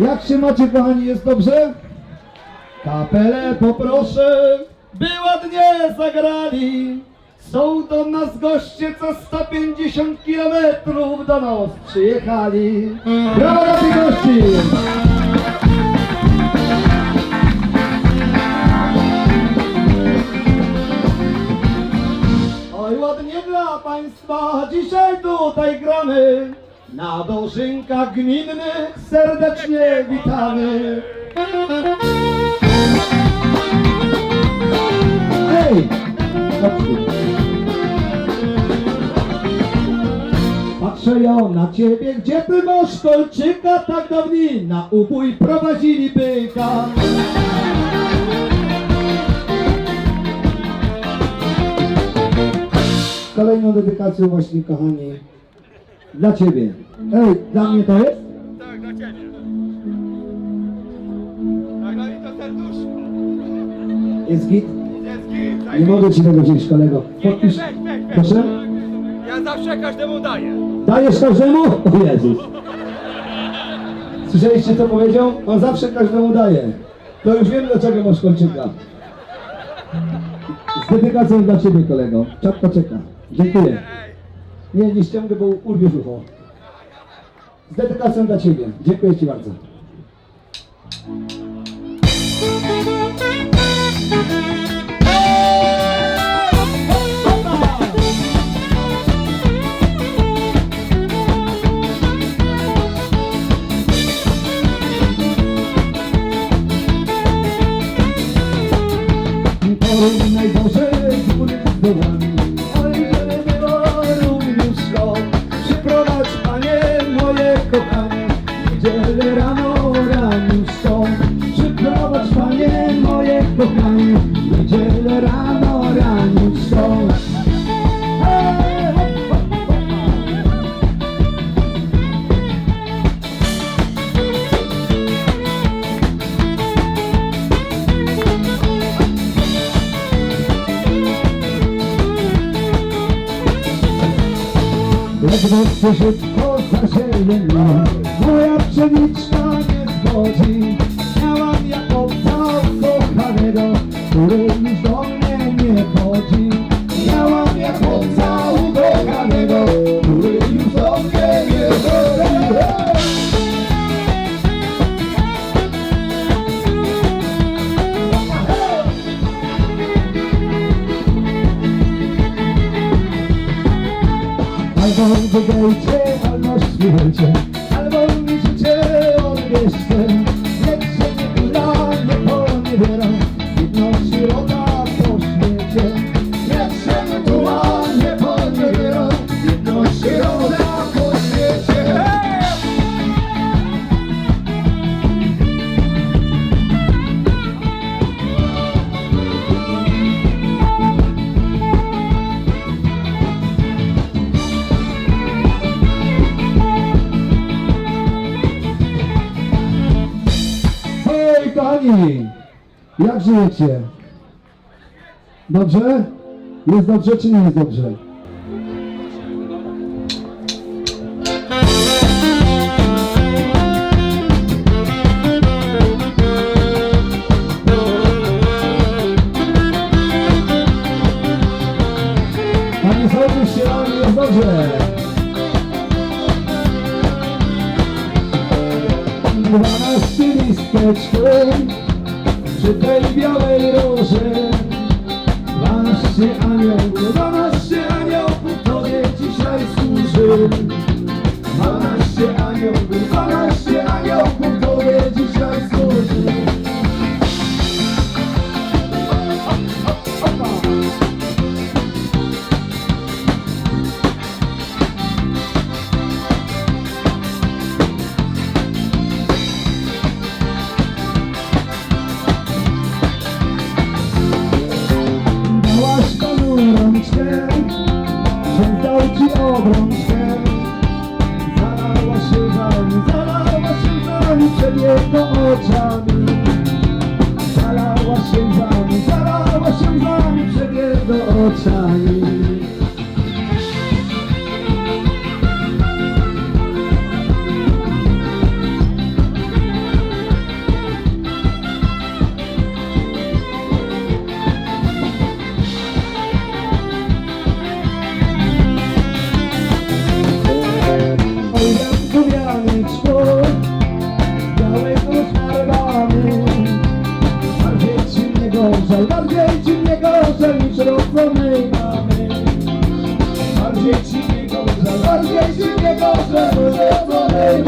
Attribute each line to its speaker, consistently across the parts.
Speaker 1: Jak się macie, kochani, jest dobrze? Kapelę poproszę, by ładnie zagrali. Są do nas goście, co 150 kilometrów do nas przyjechali. Brawo dla tych gości! Oj, ładnie dla Państwa, dzisiaj tutaj gramy. Na dożynkach gminnych serdecznie witamy. Hej! Patrzę ja na ciebie, gdzie ty masz kolczyka tak dawni na ubój prowadzili byka. Kolejną dedykacją właśnie, kochani, dla ciebie. Ej, dla mnie to jest?
Speaker 2: Tak, dla ciebie. Tak, dla mnie to serduszko.
Speaker 1: Jest git?
Speaker 2: Jest git. daj
Speaker 1: Nie mogę ci tego wziąć, kolego.
Speaker 2: Nie, nie,
Speaker 1: Podpisz.
Speaker 2: weź, weź, weź.
Speaker 1: Proszę?
Speaker 2: Ja zawsze każdemu daję.
Speaker 1: Dajesz każdemu? O Jezus. Słyszeliście co powiedział? On zawsze każdemu daje. To już wiem dlaczego masz kolczyka. Z dedykacją dla ciebie kolego. Czapka czeka. Dziękuję.
Speaker 2: Ej,
Speaker 1: Nie ściągę, bo urwiesz ucho. Z dedykacją dla ciebie. Dziękuję ci bardzo. Porównaj Się szybko zasieje mnie Moja pszeniczka Albo wydajcie, albo śmiercie Albo mi życie odbierzcie kochani! Jak żyjecie? Dobrze? Jest dobrze czy nie jest dobrze? Panie sołtysie, ale jest dobrze! Dwanaście listeczków przy tej białej róży Dwanaście aniołów, dwanaście aniołów Tobie dzisiaj służy. Dwanaście aniołów, dwanaście aniołów Bardziej ci nie gorzej niż rok mojej mamy Bardziej ci nie gorzej Bardziej ci nie gorzej niż rok mamy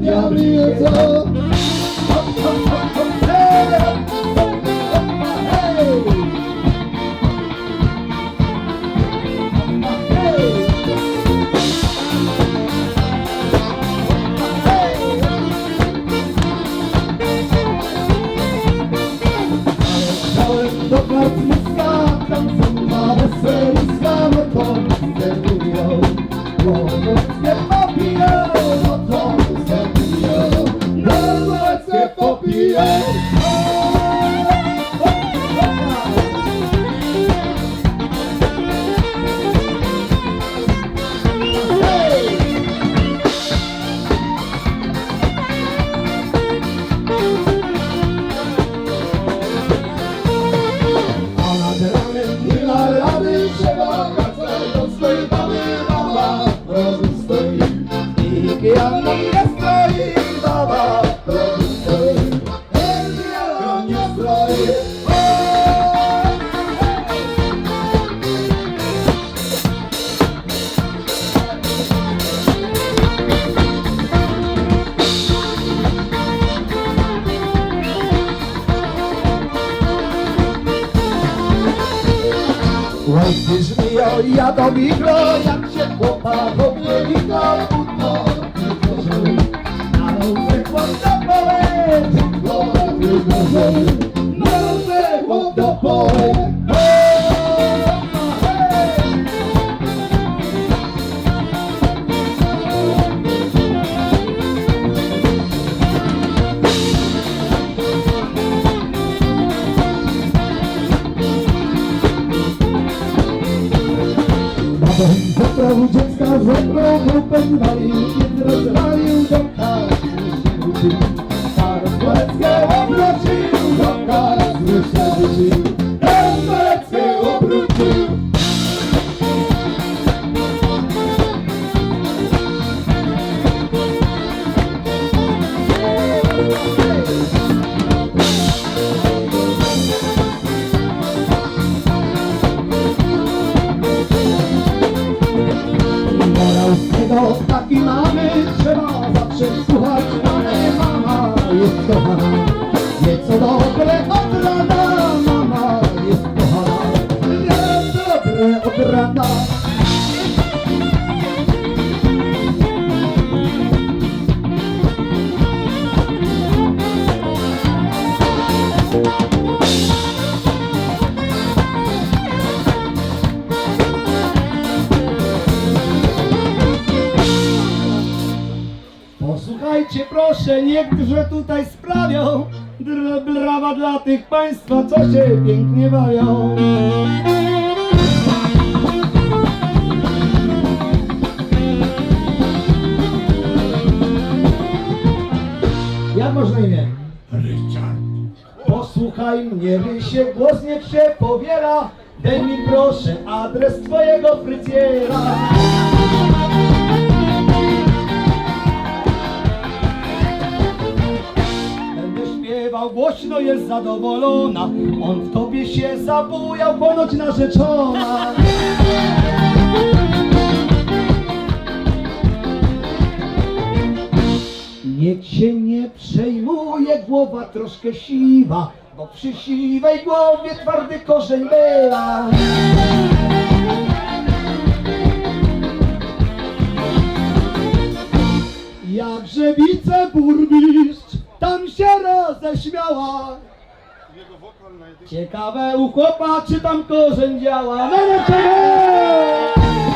Speaker 1: Deus me. Wait, yeah, don't be close. Ten zabrał dziecka, zabrał mu pędali, kiedy rozwalił do kawy. cię proszę, niektórzy tutaj sprawią Brawa dla tych państwa, co się pięknie bawią. Jak można imię?
Speaker 2: Richard
Speaker 1: Posłuchaj mnie, by się głos niech się powiela Daj mi proszę adres twojego frycjera śpiewał, głośno jest zadowolona. On w tobie się zabujał, ponoć narzeczona. Niech się nie przejmuje, głowa troszkę siwa, bo przy siwej głowie twardy korzeń była. Jakże wiceburmistrz tam się roześmiała. Ciekawe u chłopa, czy tam korzeń działa. Czemu?